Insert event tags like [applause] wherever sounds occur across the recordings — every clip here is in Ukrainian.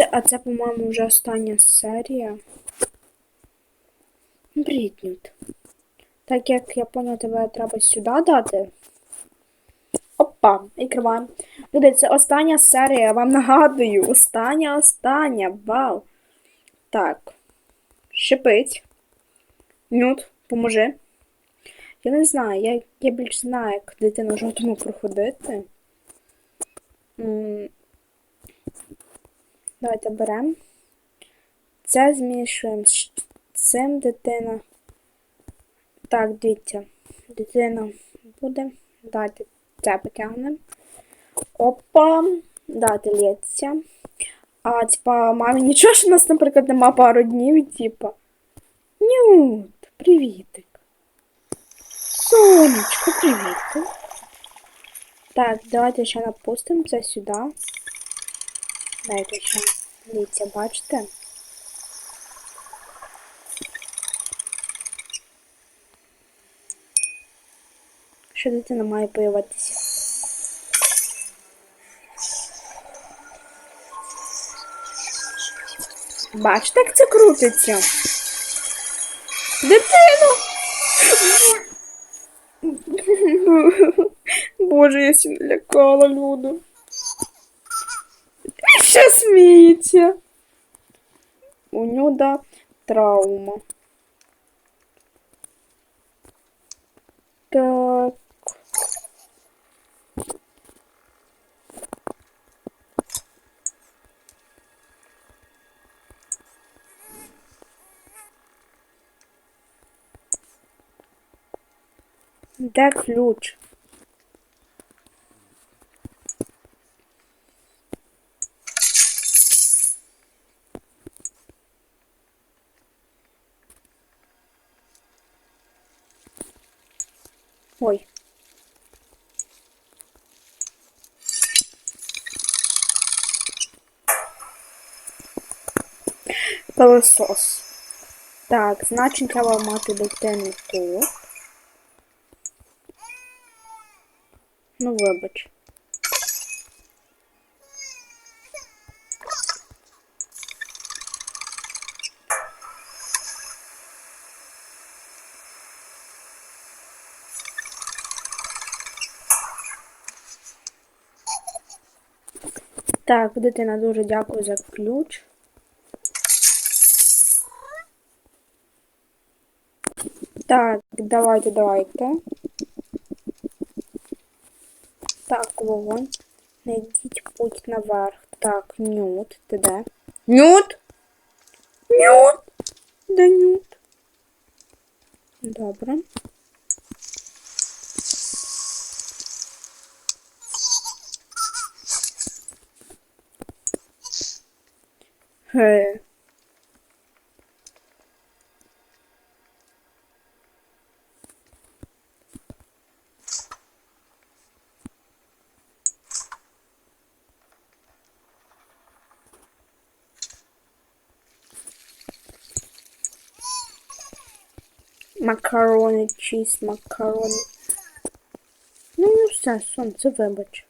Де- А це, по-моєму, вже остання серія. Ну, Привіт, Нют. Так як я поняла, тебе треба сюди дати. Опа, відкриваємо. Люди, це остання серія, я вам нагадую. Остання, остання. Вау. Так. Шипить. Нют, поможи. Я не знаю, я, я більш знаю, як дитину жовтому проходити. М, Давайте беремо. Це змішуємо з цим дитина. Так, дивіться. Дитина буде. Давайте це потягнемо. Опа. Дати лється. А, типа, мамі нічого, що у нас, наприклад, нема пару днів, типа. Нют, привітик. Сонечко, привіт. Так, давайте ще напустимо це сюди. Дайте ще. Дивіться, бачите? Що дитина має появитися? Бачите, як це крутиться? Дитину! Боже, я сьогодні лякала люду. Ще сміється. У Нюда травма. Так. Де ключ? Пилосос. Так, значить треба мати дитину тут. Ну, вибач. Так, дитина, дуже дякую за ключ. Так, давайте, давайте. Так, вогонь. Найдіть путь наверх. Так, нют, ти де? Нют! Нют! Де нют? Добре. Гей. Макарони, чіз, макарони. Ну, ну все, сонце, вибач.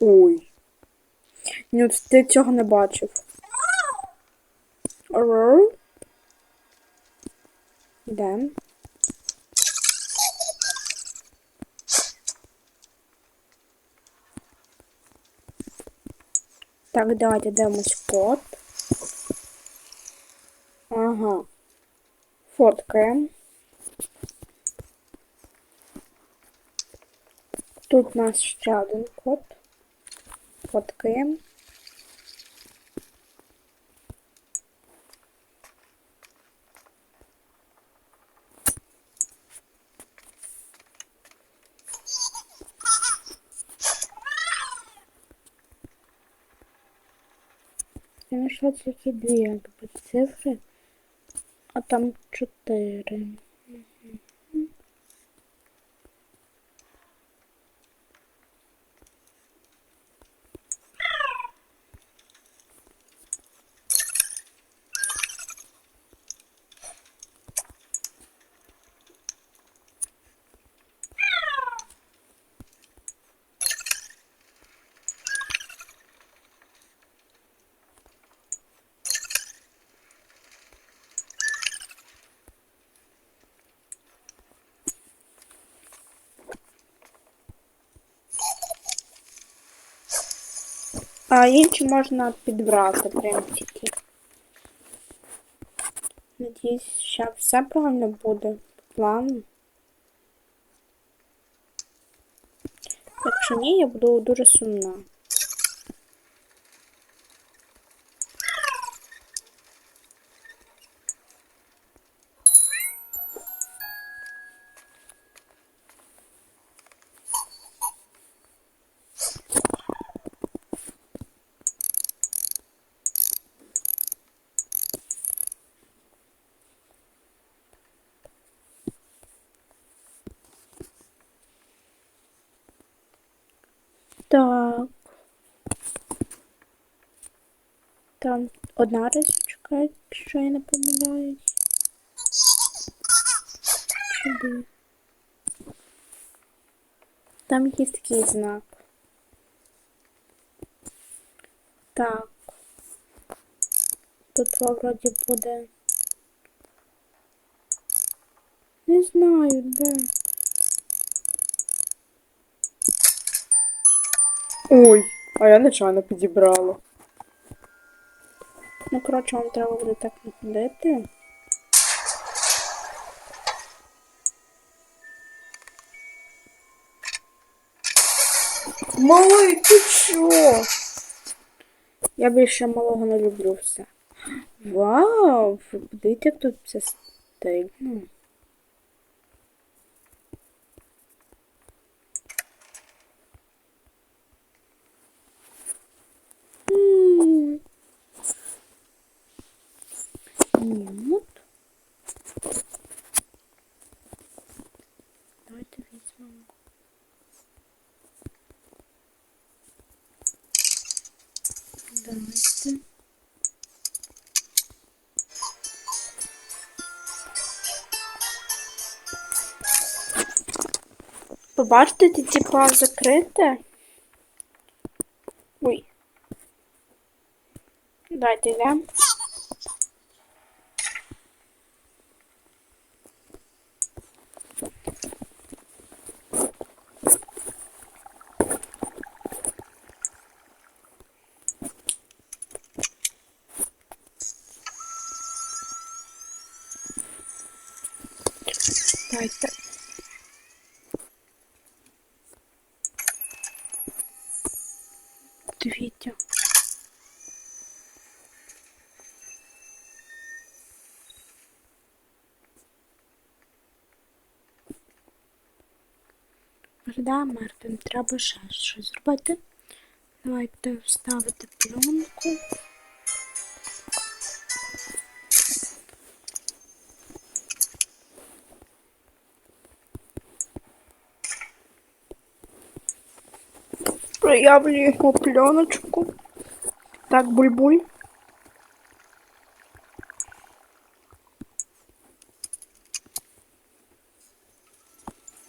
Ой. Ні, ти цього не бачив. Йдем. Так, давайте дивимось код. Ага. Фоткаємо. Тут у нас ще один код. Фоткаємо. Знайшла тільки дві якби цифри, а там чотири. А інші можна підбрати, прям тільки. Надіюсь, що все правильно буде по плану. Якщо ні, я буду дуже сумна. Так. Там одна рисочка, якщо я не помиляюсь. Там є такий знак. Так. Тут вроді буде. Не знаю, де. Ой, а я нечайно підібрала. Ну, коротше, вам треба буде так находити. Малий, ти що? Я більше малого не люблю все. Вау! Подивіться, як тут все стильно. М. Нюд. Давайте візьмемо. Давайте. Побачите, ти типа закрите? Ой. Давайте йдемо. Давайте. Дивіться. Да, Мартин, треба ще щось зробити. Давайте вставити пленку. Проявлюємо пленочку. Так, буль-буль.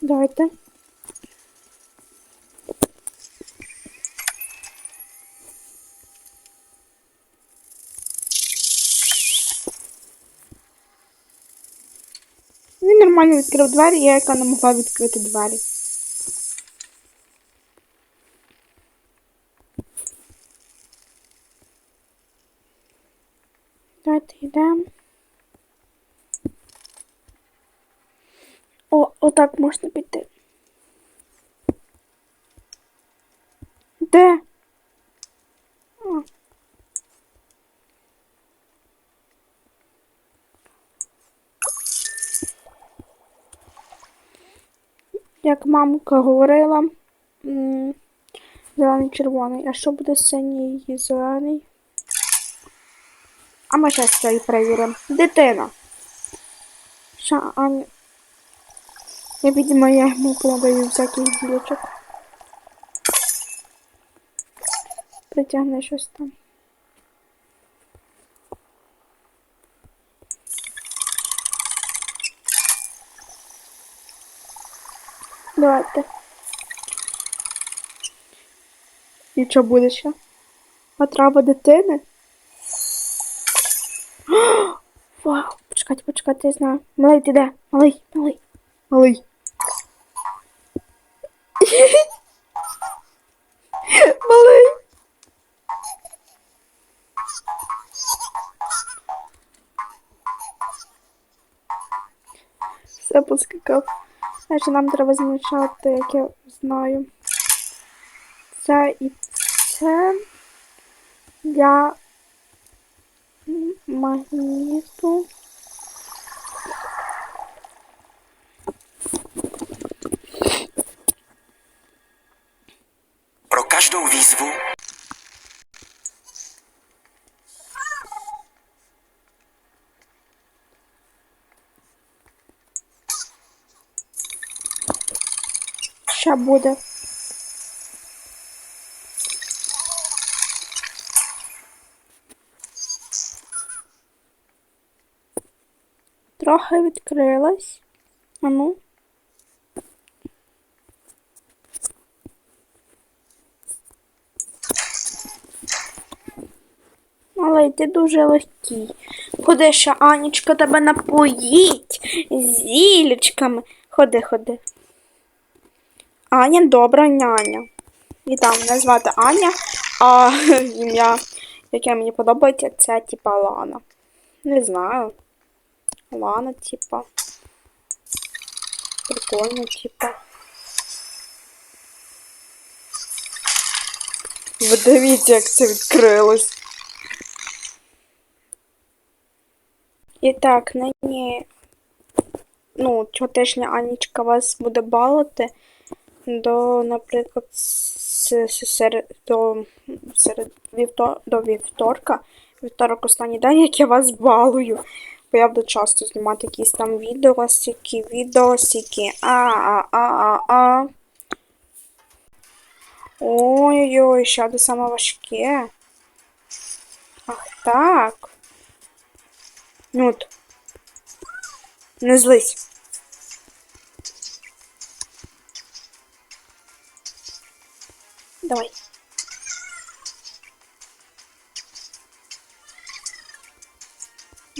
Давайте. Він нормально відкрив двері, я яка не могла відкрити двері. Давайте йдемо. О, отак можна піти. Де? Як мамка говорила, зелений червоний. А що буде синій і зелений? А ми зараз це і перевіримо. Дитина. Ша, Аня. Я, видимо, я йому подаю всяких ділочок. Притягне щось там. Давайте. І що буде ще? Потрава дитини? Вау, почекайте, почекайте, я знаю. Малий, ти де? Малий, малий, малий. Малий. Все поскакав. Значить, нам треба змішати, як я знаю. Це і це. Я Mas isso. Pro każdą wizwę Chabuda. Трохи відкрилась. А ну. Але ти дуже легкий. Ходи, ще Анічка тебе напоїть зілечками. Ходи, ходи. Аня добра няня. Вітаю, мене звати Аня, а [laughs] ім'я, яке мені подобається, це типа Лана. Не знаю. Лана, типа. Прикольно, типа. Ви дивіться, як це відкрилось. І так, нині, ну, цьоготижня Анічка вас буде балувати до, наприклад, серед, до, серед вівтор, до вівторка. Вівторок останній день, як я вас балую. Буду часто знімати якісь там відеосики, відосики. А, а, а, а, а. Ой-ой-ой, ще де саме важке. Ах так. Нют. Не злись. Давай.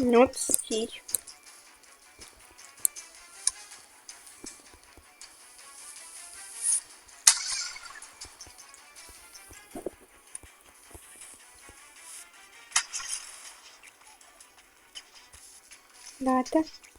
Нют, стій. Дайте. Ви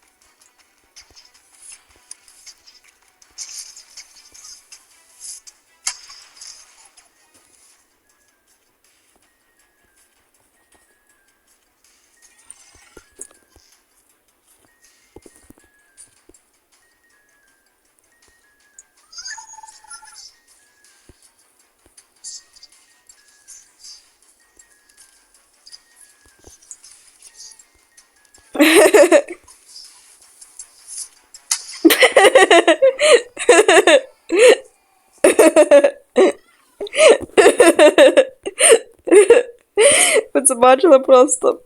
це бачили просто.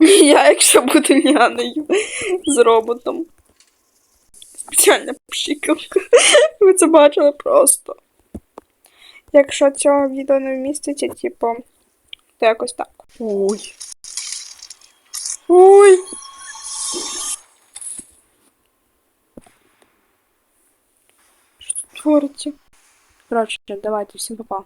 Я, якщо буду нянею з роботом. Спеціальна пшикавка. Ви це бачили просто. Якщо цього відео не вміститься, типу, то якось так. Ой. Ой. Що тут твориться? Коротше, давайте всім попа.